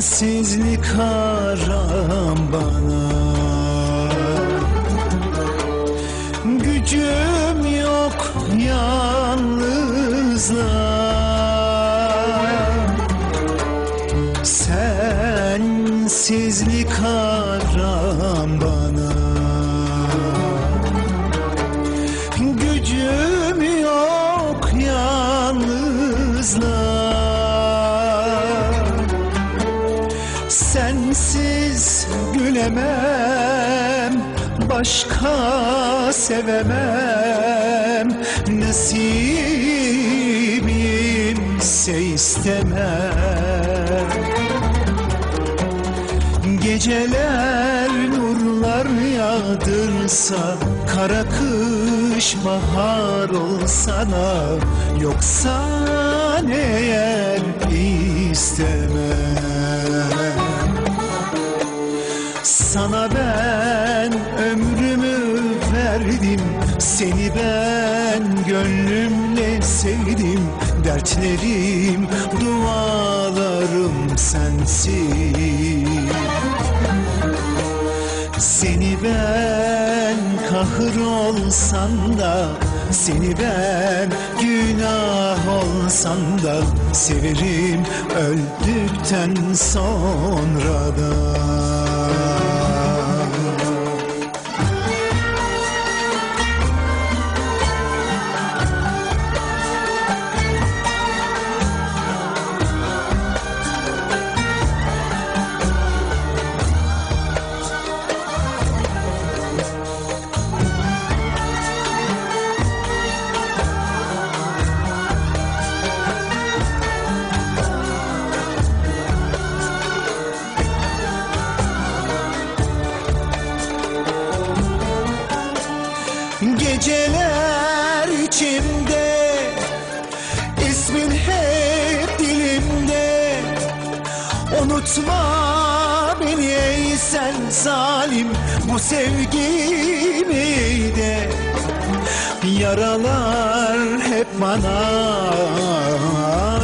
Sensizlik haram bana. Gücüm yok yalnızlığa Sensizlik haram bana Sensiz gülemem Başka sevemem. Nasibimse istemem. Geceler nurlar yağdırsa Kara kış bahar olsana Yoksa eğer istemem Sana ben ömrümü verdim Seni ben gönlümle sevdim. Dertlerim, dualarım sensin. Seni ben kahır olsan da Seni ben günah olsan da Severim öldükten sonra da Unutma beni ey sen zalim. Bu sevgimi de Yaralar hep bana.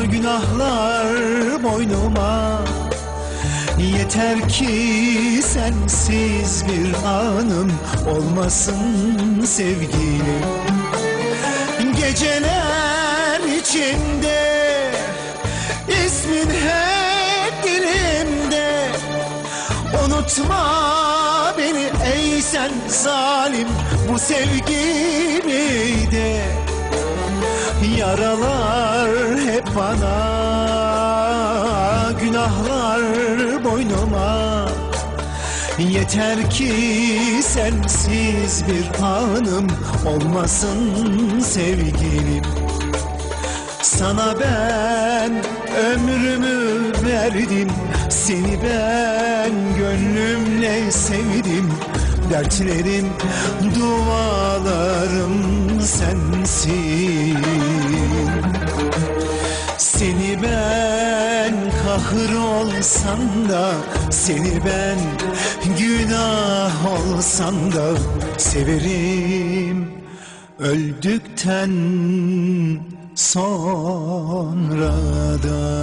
Günahlar boynuma. Yeter ki sensiz bir anım olmasın sevgilim. Geceler içinde Unutma beni ey sen zalim. Bu sevgimi de Yaralar hep bana Günahlar boynuma. Yeter ki sensiz bir anım Olmasın sevgilim Sana ben ömrümü verdim Seni ben gönlümle sevdim. Dertlerim, dualarım sensin. Seni ben kahır olsam da Seni ben günah olsam da Severim öldükten sonra da.